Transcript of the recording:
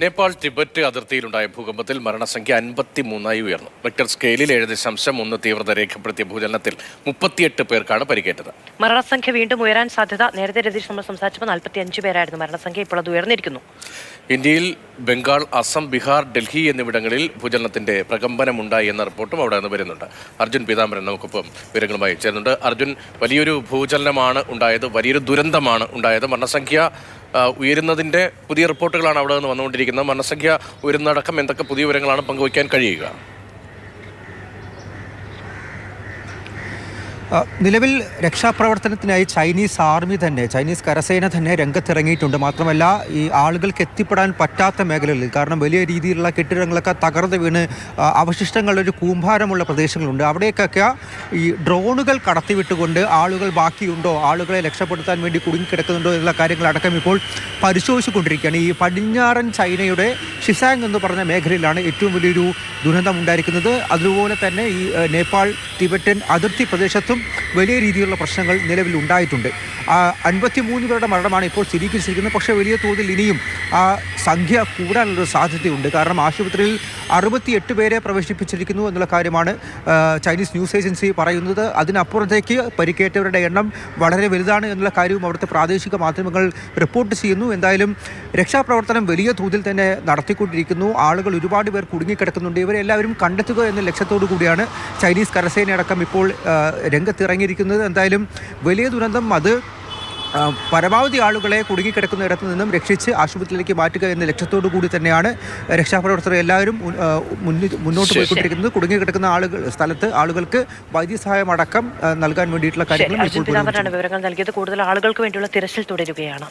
Nepal Tibet അതിർത്തിയിലുണ്ടായ ഭൂകമ്പത്തിൽ മരണസംഖ്യ അൻപത്തി മൂന്നായി ഉയർന്നു. റിക്ടർ സ്കെയിലിൽ ഏഴ് ദശാംശം ഒന്ന് തീവ്രത രേഖപ്പെടുത്തിയ ഭൂചലനത്തിൽ മുപ്പത്തിയെട്ട് പേർക്കാണ് പരിക്കേറ്റത്. മരണസംഖ്യ വീണ്ടും ഉയരാൻ സാധ്യത നേരത്തെ രതീഷ് നമ്മൾ സംസാരിച്ചപ്പോൾ നാൽപ്പത്തി അഞ്ച് പേരായിരുന്നു മരണസംഖ്യ ഇപ്പോൾ അത് ഉയർന്നിരിക്കുന്നു. ഇന്ത്യയിൽ ബംഗാൾ അസം ബീഹാർ ഡൽഹി എന്നിവിടങ്ങളിൽ ഭൂചലനത്തിന്റെ പ്രകമ്പനമുണ്ടായി എന്ന റിപ്പോർട്ടും അവിടെ നിന്ന് വരുന്നുണ്ട്. അർജുൻ പീതാംബരൻ നമുക്കൊപ്പം വിവരങ്ങളുമായി ചേരുന്നുണ്ട്. അർജുൻ വലിയൊരു ഭൂചലനമാണ് ഉണ്ടായത് വലിയൊരു ദുരന്തമാണ് ഉണ്ടായത്. മരണസംഖ്യ ഉയരുന്നതിന്റെ പുതിയ റിപ്പോർട്ടുകളാണ് അവിടെ നിന്ന് വന്നുകൊണ്ടിരിക്കുന്നത്. മരണസംഖ്യ ഉയരുന്നടക്കം എന്തൊക്കെ പുതിയ വിവരങ്ങളാണ് പങ്കുവയ്ക്കാൻ കഴിയുക? നിലവിൽ രക്ഷാപ്രവർത്തനത്തിനായി ചൈനീസ് ആർമി തന്നെ ചൈനീസ് കരസേന തന്നെ രംഗത്തിറങ്ങിയിട്ടുണ്ട്. മാത്രമല്ല ഈ ആളുകൾക്ക് എത്തിപ്പെടാൻ പറ്റാത്ത മേഖലകളിൽ കാരണം വലിയ രീതിയിലുള്ള കെട്ടിടങ്ങളൊക്കെ തകർന്ന് വീണ് അവശിഷ്ടങ്ങളുടെ ഒരു കൂമ്പാരമുള്ള പ്രദേശങ്ങളുണ്ട്. അവിടേക്കൊക്കെ ഈ ഡ്രോണുകൾ കടത്തിവിട്ടുകൊണ്ട് ആളുകൾ ബാക്കിയുണ്ടോ ആളുകളെ രക്ഷപ്പെടുത്താൻ വേണ്ടി കുടുങ്ങിക്കിടക്കുന്നുണ്ടോ എന്നുള്ള കാര്യങ്ങളടക്കം ഇപ്പോൾ പരിശോധിച്ചുകൊണ്ടിരിക്കുകയാണ്. ഈ പടിഞ്ഞാറൻ ചൈനയുടെ ഷിസാങ് എന്ന് പറഞ്ഞ മേഖലയിലാണ് ഏറ്റവും വലിയൊരു ദുരന്തം ഉണ്ടായിരിക്കുന്നത്. അതുപോലെ തന്നെ ഈ നേപ്പാൾ ടിബറ്റൻ അതിർത്തി പ്രദേശത്തും വലിയ രീതിയിലുള്ള പ്രശ്നങ്ങൾ നിലവിൽ ഉണ്ടായിട്ടുണ്ട്. അൻപത്തി മൂന്ന് പേരുടെ മരണമാണ് ഇപ്പോൾ സ്ഥിരീകരിച്ചിരിക്കുന്നത് പക്ഷേ വലിയ തോതിൽ ഇനിയും ആ സംഖ്യ കൂടാനുള്ളൊരു സാധ്യതയുണ്ട്. കാരണം ആശുപത്രിയിൽ അറുപത്തിയെട്ട് പേരെ പ്രവേശിപ്പിച്ചിരിക്കുന്നു എന്നുള്ള കാര്യമാണ് ചൈനീസ് ന്യൂസ് ഏജൻസി പറയുന്നത്. അതിനപ്പുറത്തേക്ക് പരിക്കേറ്റവരുടെ എണ്ണം വളരെ വലുതാണ് എന്നുള്ള കാര്യവും അവിടുത്തെ പ്രാദേശിക മാധ്യമങ്ങൾ റിപ്പോർട്ട് ചെയ്യുന്നു. എന്തായാലും രക്ഷാപ്രവർത്തനം വലിയ തോതിൽ തന്നെ നടത്തിക്കൊണ്ടിരിക്കുന്നു. ആളുകൾ ഒരുപാട് പേർ കുടുങ്ങിക്കിടക്കുന്നുണ്ട്. ഇവരെല്ലാവരും കണ്ടെത്തുക എന്ന ലക്ഷ്യത്തോടു കൂടിയാണ് ചൈനീസ് കരസേനയടക്കം ഇപ്പോൾ ആ, രംഗത്തിറങ്ങിയിരിക്കുന്നത്. എന്തായാലും വലിയ ദുരന്തം അത് പരമാവധി ആളുകളെ കുടുങ്ങിക്കിടക്കുന്ന ഇടത്തു നിന്നും രക്ഷിച്ച് ആശുപത്രിയിലേക്ക് മാറ്റുക എന്ന ലക്ഷ്യത്തോടു കൂടി തന്നെയാണ് രക്ഷാപ്രവർത്തകർ എല്ലാവരും മുന്നോട്ട് പോയിക്കൊണ്ടിരിക്കുന്നത്. കുടുങ്ങിക്കിടക്കുന്ന ആളുകൾ സ്ഥലത്ത് ആളുകൾക്ക് വൈദ്യസഹായം അടക്കം നൽകാൻ വേണ്ടിയിട്ടുള്ള കാര്യങ്ങൾ കാര്യങ്ങളും വിവരങ്ങൾ നൽകിയത്. കൂടുതൽ ആളുകൾക്ക് വേണ്ടിയുള്ള തിരച്ചിൽ തുടരുകയാണ്.